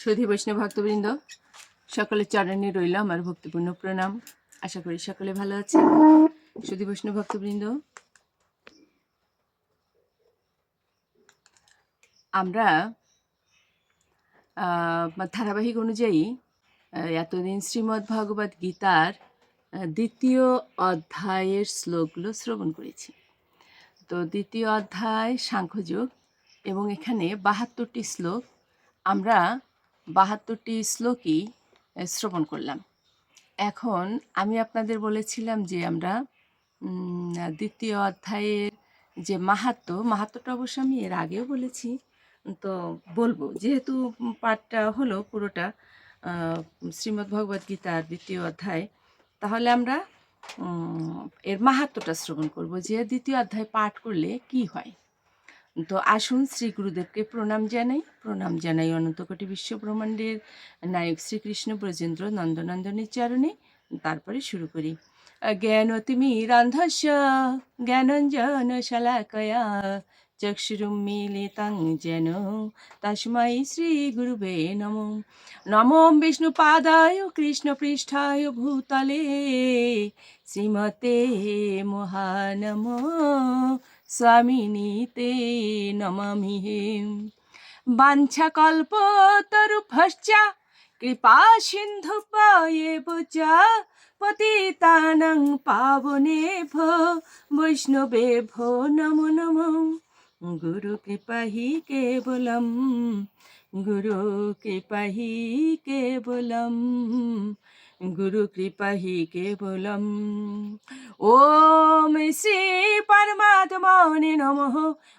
সুধী বৈষ্ণব ভক্তবৃন্দ, সকলের চরণে রইল আমার ভক্তিপূর্ণ প্রণাম। আশা করি সকলে ভালো আছে সুধী বৈষ্ণব ভক্তবৃন্দ, আমরা ধারাবাহিক অনুযায়ী এতদিন শ্রীমদ্ ভগবদ গীতার দ্বিতীয় অধ্যায়ের শ্লোকগুলো শ্রবণ করেছি। তো দ্বিতীয় অধ্যায় সাংখ্যযোগ এবং এখানে বাহাত্তরটি শ্লোক আমরা বাহাত্তরটি শ্লোকই শ্রবণ করলাম। এখন আমি আপনাদের বলেছিলাম যে আমরা দ্বিতীয় অধ্যায়ের যে মাহাত্ম, মাহাত্মটা অবশ্য আমি এর আগেও বলেছি, তো বলব। যেহেতু পাঠটা হলো পুরোটা শ্রীমদ্ ভগবদ গীতার দ্বিতীয় অধ্যায়, তাহলে আমরা এর মাহাত্মটা শ্রবণ করব যে দ্বিতীয় অধ্যায় পাঠ করলে কি হয়। তো আসুন শ্রী গুরুদেবকে প্রণাম জানাই। প্রণাম জানাই অনন্তকোটি বিশ্ব ব্রহ্মাণ্ডের নায়ক শ্রীকৃষ্ণ ব্রজেন্দ্র নন্দনন্দনের চরণে। তারপরে শুরু করি। জ্ঞান তুমি জ্ঞানতিমিরান্ধস্য জ্ঞানঞ্জন শলাকয়া, চক্ষুরুম মিলিতাং যেন। তস্मै শ্রী গুরুবে নমো। নমো বিষ্ণুপাদায় কৃষ্ণপৃষ্ঠায় ভূতলে। শ্রীমতে মহানমো। স্বামিনীতে নমামি হে বাঞ্ছা কল্প বাঞ্ছাকল্পতরুভশ্চ কৃপা সিন্ধু পায়েব চ পতিতানং পাবনেভ বৈষ্ণবেভ নমো নমো গুরু কৃপাহি কেবলম গুরু কৃপাহি কেবলম গুরু কৃপাহি কেবলম ওম শ্রী পরমাত্মনে নমঃ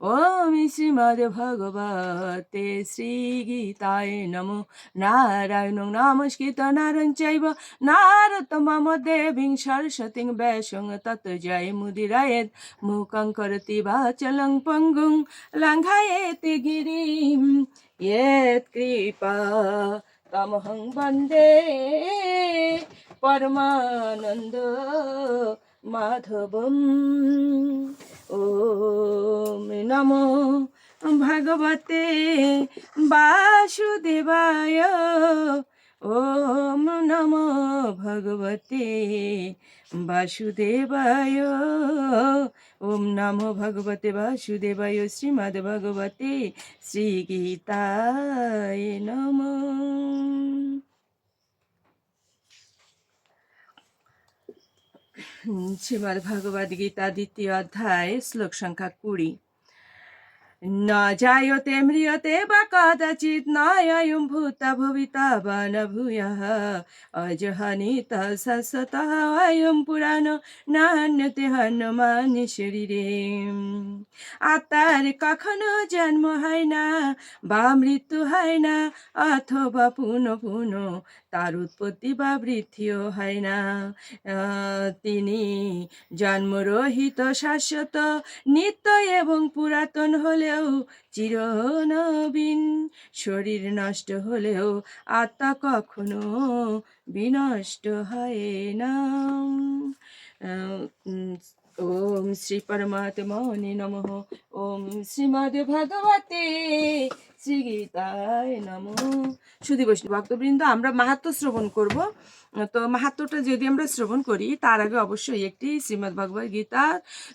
ওম শ্রীমদ্ ভগবতে শ্রীগীতায় নমো নারায়ণ নমস্কৃত নারায়ণ চৈব নারতমম দেবীং সরস্বতীং ব্যাসং তত জয় মুদিরায়েদ মুখং করতি বাচলং পঙ্গুং লঙ্ঘায়েতি তমহং বন্দে পরমানন্দ মাধবম ও নমো ভগবতে বাসুদেবায় ওম নম ভগবতে বাসুদেবায় ওম নম ভগবতে বাসুদেবায় শ্রীমদ্ ভগবতে শ্রীগীতায় নম শ্রীমদ্ ভগবদ্গীতা দ্বিতীয় অধ্যায় শ্লোক সংখ্যা কুড়ি ন জায়তে ম্রিয়তে বা কদাচিৎ নয়ং ভূত ভবিতা বা ন ভূয়ः অজহানিত শাশ্বত অয়ং পুরাণ নান্যতে হনুমান শরীরে আত্মার কখনো জন্ম হয় না বা মৃত্যু হয় না অথবা পুনঃ পুনঃ তার উৎপত্তি বা বৃদ্ধিও হয় না তিনি জন্মরহিত শাশ্বত নিত্য এবং পুরাতন হলেও চির নবীন। শরীর নষ্ট হলেও আত্মা কখনো বিনষ্ট হয় না। ওম শ্রী পরমাত্মনে নমঃ। ওম শ্রীমদ ভগবতে শ্রী গীতায় নম। সুধী বৈষ্ণব ভক্তবৃন্দ, আমরা মাহাত্ম শ্রবণ করব। তো মাহাত্মটা যদি আমরা শ্রবণ করি, তার আগে অবশ্যই একটি শ্রীমদ্ ভগবদ গীতার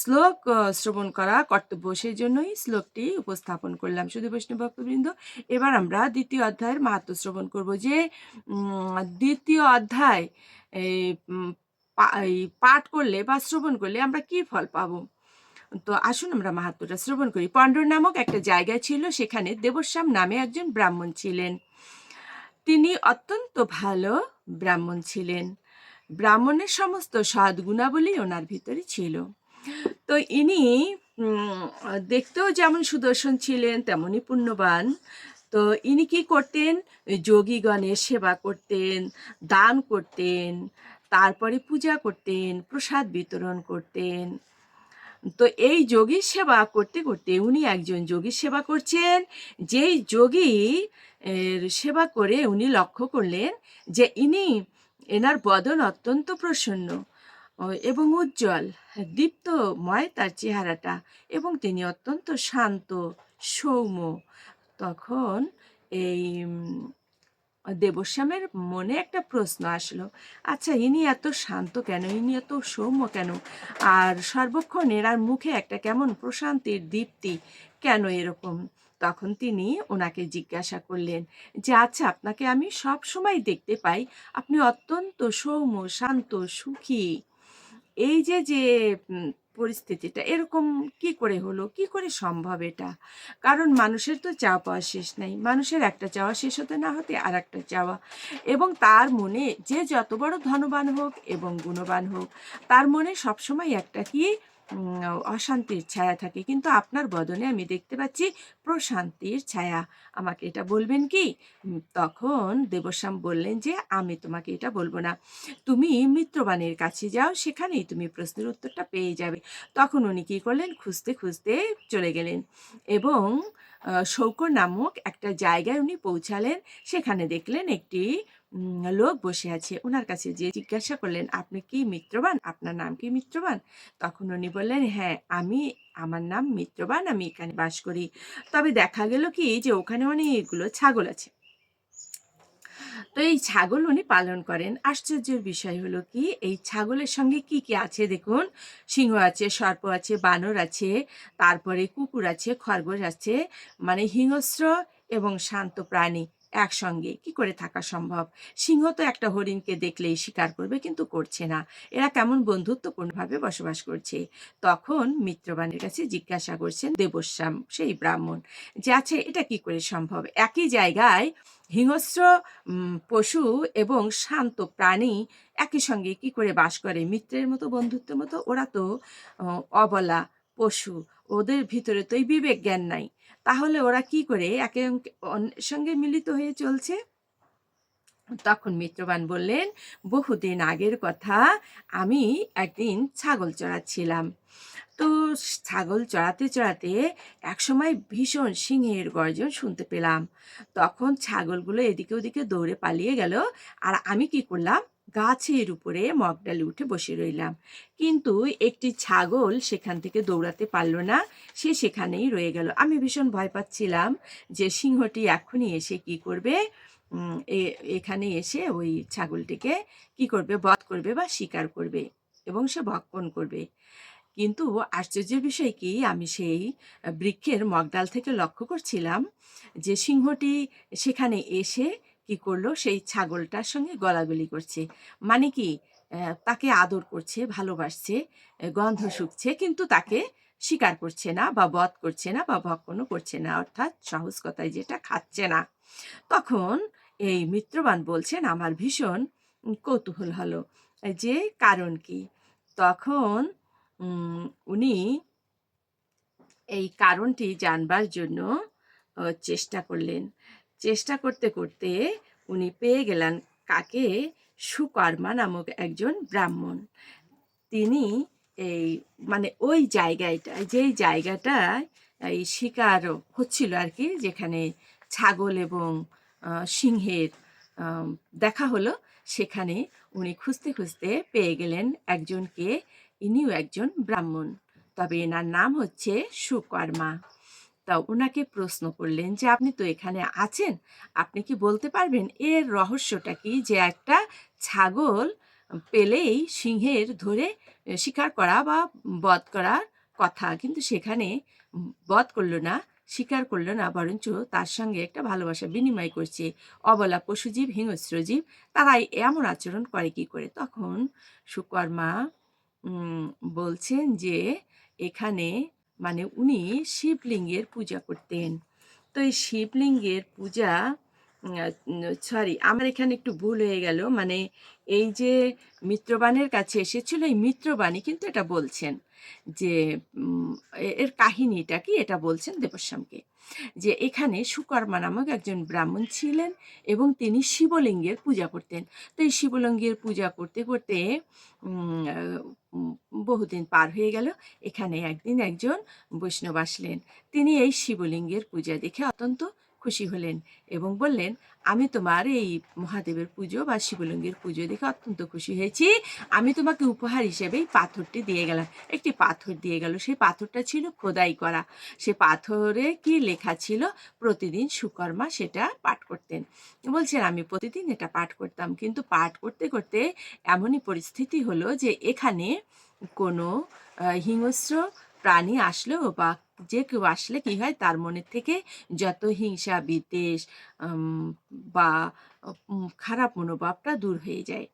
শ্লোক শ্রবণ করা কর্তব্য। সেই জন্যই শ্লোকটি উপস্থাপন করলাম। সুধী বৈষ্ণব ভক্তবৃন্দ, এবার আমরা দ্বিতীয় অধ্যায়ের মাহাত্ম শ্রবণ করব যে দ্বিতীয় অধ্যায় পাঠ করলে বা শ্রবণ করলে আমরা কি ফল পাবো? তো আসুন আমরা মাহাত্মটা শ্রবণ করি। পণ্ডর নামক একটা জায়গা ছিল, সেখানে দেবশ্যাম নামে একজন ব্রাহ্মণ ছিলেন। তিনি অত্যন্ত ভালো ব্রাহ্মণ ছিলেন। ব্রাহ্মণের সমস্ত সদ্গুণাবলী ওনার ভিতরে ছিল। তো ইনি দেখতেও যেমন সুদর্শন ছিলেন, তেমনই পুণ্যবান। তো ইনি কি করতেন? যোগীগণের সেবা করতেন, দান করতেন তারপরে পূজা করতেন, প্রসাদ বিতরণ করতেন। তো এই যোগীর সেবা করতে করতে উনি একজন যোগীর সেবা করছেন। যেই যোগী সেবা করে উনি লক্ষ্য করলেন যে ইনি এনার বদন অত্যন্ত প্রসন্ন এবং উজ্জ্বল দীপ্তময় তার চেহারাটা এবং তিনি অত্যন্ত শান্ত, সৌম্য। তখন এই দেবশ্যামের মনে একটা প্রশ্ন আসলো আচ্ছা ইনি এত শান্ত কেন? ইনি এত সৌম্য কেন? আর সর্বক্ষণ এনার মুখে একটা কেমন প্রশান্তির দীপ্তি কেন এরকম? তখন তিনি ওনাকে জিজ্ঞাসা করলেন, যে আচ্ছা আপনাকে আমি সব সময় দেখতে পাই। আপনি অত্যন্ত সৌম্য, শান্ত, সুখী। এই যে যে পরিস্থিতিটা। এরকম কি করে হলো? কি করে সম্ভব এটা? কারণ মানুষের তো চাওয়া পাওয়া শেষ নাই। মানুষের একটা চাওয়া শেষ হতে না হতে আর একটা চাওয়া। এবং তার মনে যে যত বড় ধনবান হোক এবং গুণবান হোক, তার মনে সবসময় একটা কি অশান্তির ছায়া থাকে। কিন্তু আপনার বদনে আমি দেখতে পাচ্ছি প্রশান্তির ছায়া। আমাকে এটা বলবেন কি? তখন দেবশ্যাম বললেন যে, আমি তোমাকে এটা বলব না। তুমি মিত্রবাণের কাছে যাও, সেখানেই তুমি প্রশ্নের উত্তরটা পেয়ে যাবে। তখন উনি কী করলেন? খুঁজতে খুঁজতে চলে গেলেন এবং শৌকর নামক একটা জায়গায় উনি পৌঁছালেন। সেখানে দেখলেন একটি লোক বসে আছে। ওনার কাছে যে জিজ্ঞাসা করলেন, আপনি কি মিত্রবান? আপনার নাম কি মিত্রবান? তখন উনি বললেন হ্যাঁ আমি, আমার নাম মিত্রবান, আমি এখানে বাস করি। তবে দেখা গেল কি, যে ওখানে অনেকগুলো ছাগল আছে। তো এই ছাগল উনি পালন করেন। আশ্চর্যের বিষয় হলো কি, এই ছাগলের সঙ্গে কি কি আছে দেখুন? সিংহ আছে, সর্প আছে, বানর আছে, তারপরে কুকুর আছে, খরগোশ আছে মানে হিংস্র এবং শান্ত প্রাণী। একসঙ্গে। কি করে থাকা সম্ভব? সিংহ তো একটা হরিণকে দেখলেই শিকার করবে, কিন্তু করছে না। এরা কেমন বন্ধুত্বপূর্ণভাবে বসবাস করছে? তখন মিত্রবানের কাছে জিজ্ঞাসা করছেন দেবশ্যাম, সেই ব্রাহ্মণ, যে আছে এটা কি করে সম্ভব? একই জায়গায় হিংস্র পশু এবং শান্ত প্রাণী একই সঙ্গে কি করে বাস করে? মিত্রের মতো, বন্ধুত্বের মতো? ওরা তো অবলা পশু। ওদের ভিতরে তো এই বিবেক জ্ঞান নাই। তাহলে ওরা কি করে? একে সঙ্গে মিলিত হয়ে চলছে। তখন মিত্রবান বললেন, বহুদিন আগের কথা, আমি একদিন ছাগল চড়াচ্ছিলাম। তো ছাগল চড়াতে চড়াতে একসময় ভীষণ সিংহের গর্জন শুনতে পেলাম। তখন ছাগলগুলো এদিকে ওদিকে দৌড়ে পালিয়ে গেল, আর আমি কি করলাম? গাছের উপরে মগডালে উঠে বসে রইলাম। কিন্তু একটি ছাগল সেখান থেকে দৌড়াতে পারল না, সে সেখানেই রয়ে গেল। আমি ভীষণ ভয় পাচ্ছিলাম যে সিংহটি এখনই এসে কি করবে? এখানে এসে ওই ছাগলটিকে কি করবে? বধ করবে বা শিকার করবে এবং সে ভক্ষণ করবে। কিন্তু আশ্চর্যের বিষয় কি, আমি সেই বৃক্ষের মগডাল থেকে লক্ষ্য করছিলাম যে সিংহটি সেখানে এসে কি করল? সেই ছাগলটার সঙ্গে গলাগলি করছে। মানে কি তাকে আদর করছে, ভালোবাসছে গন্ধ শুকছে, কিন্তু তাকে শিকার করছে না বা বধ করছে না বা ভক্ষণও করছে না, অর্থাৎ সহজ কথায় যেটা খাচ্ছে না। তখন এই মিত্রবান বলছেন, আমার ভীষণ কৌতূহল হলো। যে কারণ কি? তখন উনি এই কারণটি জানবার জন্য চেষ্টা করলেন। চেষ্টা করতে করতে উনি পেয়ে গেলেন কাকে? সুকর্মা নামক একজন ব্রাহ্মণ। তিনি এই মানে ওই জায়গাটায়, যেই জায়গাটায় এই শিকার হচ্ছিল আর কি, যেখানে ছাগল এবং সিংহের দেখা হলো, সেখানে উনি খুঁজতে খুঁজতে পেয়ে গেলেন একজনকে, ইনিও একজন ব্রাহ্মণ। তবে এনার নাম হচ্ছে সুকর্মা। তা ওনাকে প্রশ্ন করলেন যে, আপনি তো এখানে আছেন, আপনি কি বলতে পারবেন এর রহস্যটা কি যে, একটা ছাগল পেলেই সিংহের ধরে শিকার করা বা বধ করার কথা? কিন্তু সেখানে বধ করল না স্বীকার করল না, বরঞ্চ তার সঙ্গে একটা ভালোবাসা বিনিময় করছে। অবলা পশুজীব হিংস্রজীব তারাই এমন আচরণ করে কি করে? তখন সুকর্মা বলছেন যে, এখানে মানে উনি শিবলিঙ্গের পূজা করতেন। তো এই শিবলিঙ্গের পূজা সরি আমার এখানে একটু ভুল হয়ে গেল। মানে এই যে মিত্রবাণের কাছে এসেছিল, এই মিত্রবাণী কিন্তু এটা বলছেন যে এর কাহিনীটা কি? এটা বলছেন দেবশ্যামকে যে, এখানে সুকর্মা নামক একজন ব্রাহ্মণ ছিলেন এবং তিনি শিবলিঙ্গের পূজা করতেন। তো এই শিবলিঙ্গের পূজা করতে করতে বহুদিন পার হয়ে গেল। এখানে একদিন একজন বৈষ্ণব আসলেন। তিনি এই শিবলিঙ্গের পূজা দেখে অত্যন্ত খুশি হলেন এবং বললেন, আমি তোমার এই মহাদেবের পুজো বা শিবলিঙ্গের পুজো দেখে অত্যন্ত খুশি হয়েছি। আমি তোমাকে উপহার হিসেবে এই পাথরটি দিয়ে গেলাম। একটি পাথর দিয়ে গেল। সেই পাথরটা ছিল খোদাই করা। সে পাথরে কি লেখা ছিল? প্রতিদিন সুকর্মা সেটা পাঠ করতেন। বলছেন, আমি প্রতিদিন এটা পাঠ করতাম। কিন্তু পাঠ করতে করতে এমনই পরিস্থিতি হলো যে এখানে কোনো হিংস্র প্রাণী আসলেও বা যে কেউ আসলে কি হয় তার মনের থেকে যত হিংসা, বিদ্বেষ বা খারাপ মনোভাবটা দূর হয়ে যায়।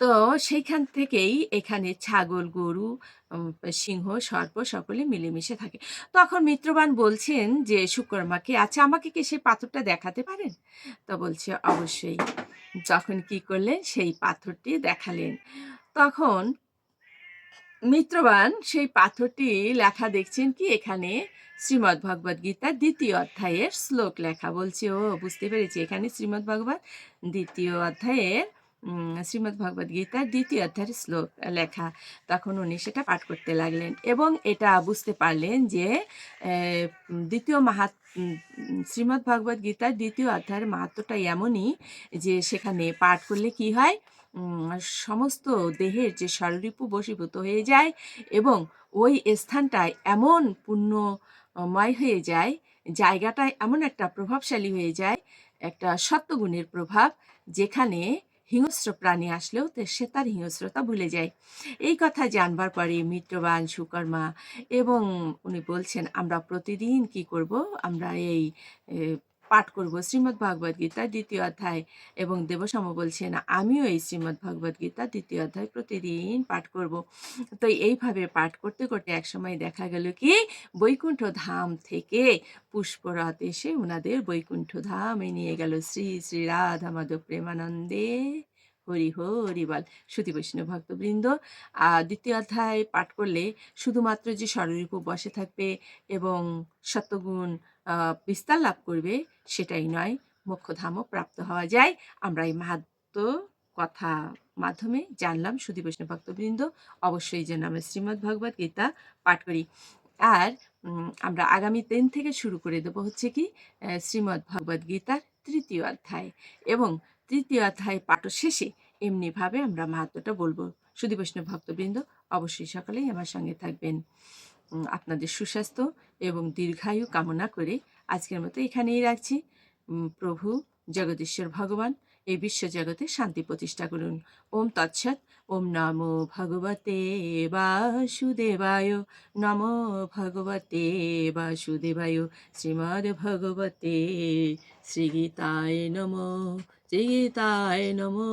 তো সেইখান থেকেই এখানে ছাগল, গরু সিংহ, সর্প সকলে মিলেমিশে থাকে। তখন মিত্রবান বলছেন যে শুকর্মাকে আচ্ছা আমাকে কি সেই পাথরটা দেখাতে পারেন? তো বলছে, অবশ্যই। যখন কি করলেন? সেই পাথরটি দেখালেন। তখন মিত্রবান সেই পাথরটি লেখা দেখছেন কি? এখানে শ্রীমদ্ ভগবদ গীতার দ্বিতীয় অধ্যায়ের শ্লোক লেখা বলছে। ও বুঝতে পেরেছি। এখানে শ্রীমদ্ ভগবত দ্বিতীয় অধ্যায়ের শ্রীমদ্ ভগবদ গীতার দ্বিতীয় অধ্যায়ের শ্লোক লেখা। তখন উনি সেটা পাঠ করতে লাগলেন এবং এটা বুঝতে পারলেন যে দ্বিতীয় মাহা উম, শ্রীমদ্ ভগবদ গীতার দ্বিতীয় অধ্যায়ের মাহাত্মটা এমনই যে সেখানে পাঠ করলে কি হয়? সমস্ত দেহের যে স্বরূপু বশীভূত হয়ে যায় এবং ওই স্থানটায় এমন পুণ্যময় হয়ে যায়, জায়গাটায় এমন একটা প্রভাবশালী হয়ে যায়, একটা সত্যগুণের প্রভাব যেখানে হিংস্র প্রাণী আসলেও সে তার হিংস্রতা ভুলে যায়। এই কথা জানবার পরে মিত্রবান সুকর্মা এবং উনি বলছেন, আমরা প্রতিদিন কি করব? আমরা এই পাঠ করব, শ্রীমদ্ ভাগবত গীতা দ্বিতীয় অধ্যায়। এবং দেবসম বলছেন, আমিও এই শ্রীমদ্ ভগবত গীতা দ্বিতীয় অধ্যায় প্রতিদিন পাঠ করব। তো এইভাবে পাঠ করতে করতে একসময় দেখা গেল কি বৈকুণ্ঠ ধাম থেকে পুষ্পরথ এসে ওনাদের বৈকুণ্ঠ ধামে নিয়ে গেল। শ্রী শ্রী রাধা মাধব প্রেমানন্দে, হরি হরি বল। শ্রুতি বৈষ্ণব ভক্তবৃন্দ দ্বিতীয় অধ্যায় পাঠ করলে শুধুমাত্র যে স্বরূপ বসে থাকবে এবং সত্যগুণ বিস্তার লাভ করবে সেটাই নয়। মোক্ষধামও প্রাপ্ত হওয়া যায়। আমরা এই মাহাত্ম কথা মাধ্যমে জানলাম সুধী বৈষ্ণব ভক্তবৃন্দ। অবশ্যই যেন আমরা শ্রীমদ্ ভগবত গীতা পাঠ করি। আর আমরা আগামী দিন থেকে শুরু করে দেবো হচ্ছে কি শ্রীমদ্ ভগবত গীতার তৃতীয় অধ্যায়। এবং তৃতীয় অধ্যায় পাঠ শেষে এমনিভাবে আমরা মাহাত্মটা বলব। সুধী বৈষ্ণব ভক্তবৃন্দ, অবশ্যই সকলেই আমার সঙ্গে থাকবেন। আপনাদের সুস্বাস্থ্য এবং দীর্ঘায়ু কামনা করে আজকের মতো এখানেই রাখছি। প্রভু জগদীশ্বর ভগবান, এই বিশ্ব জগতে শান্তি প্রতিষ্ঠা করুন। ওম তৎসৎ, ওম নমো ভগবতে বাসুদেবায়, নমো ভগবতে বাসুদেবায়, শ্রীমদ্ ভগবতে শ্রীগীতায় নমো শ্রীগীতায় নমো।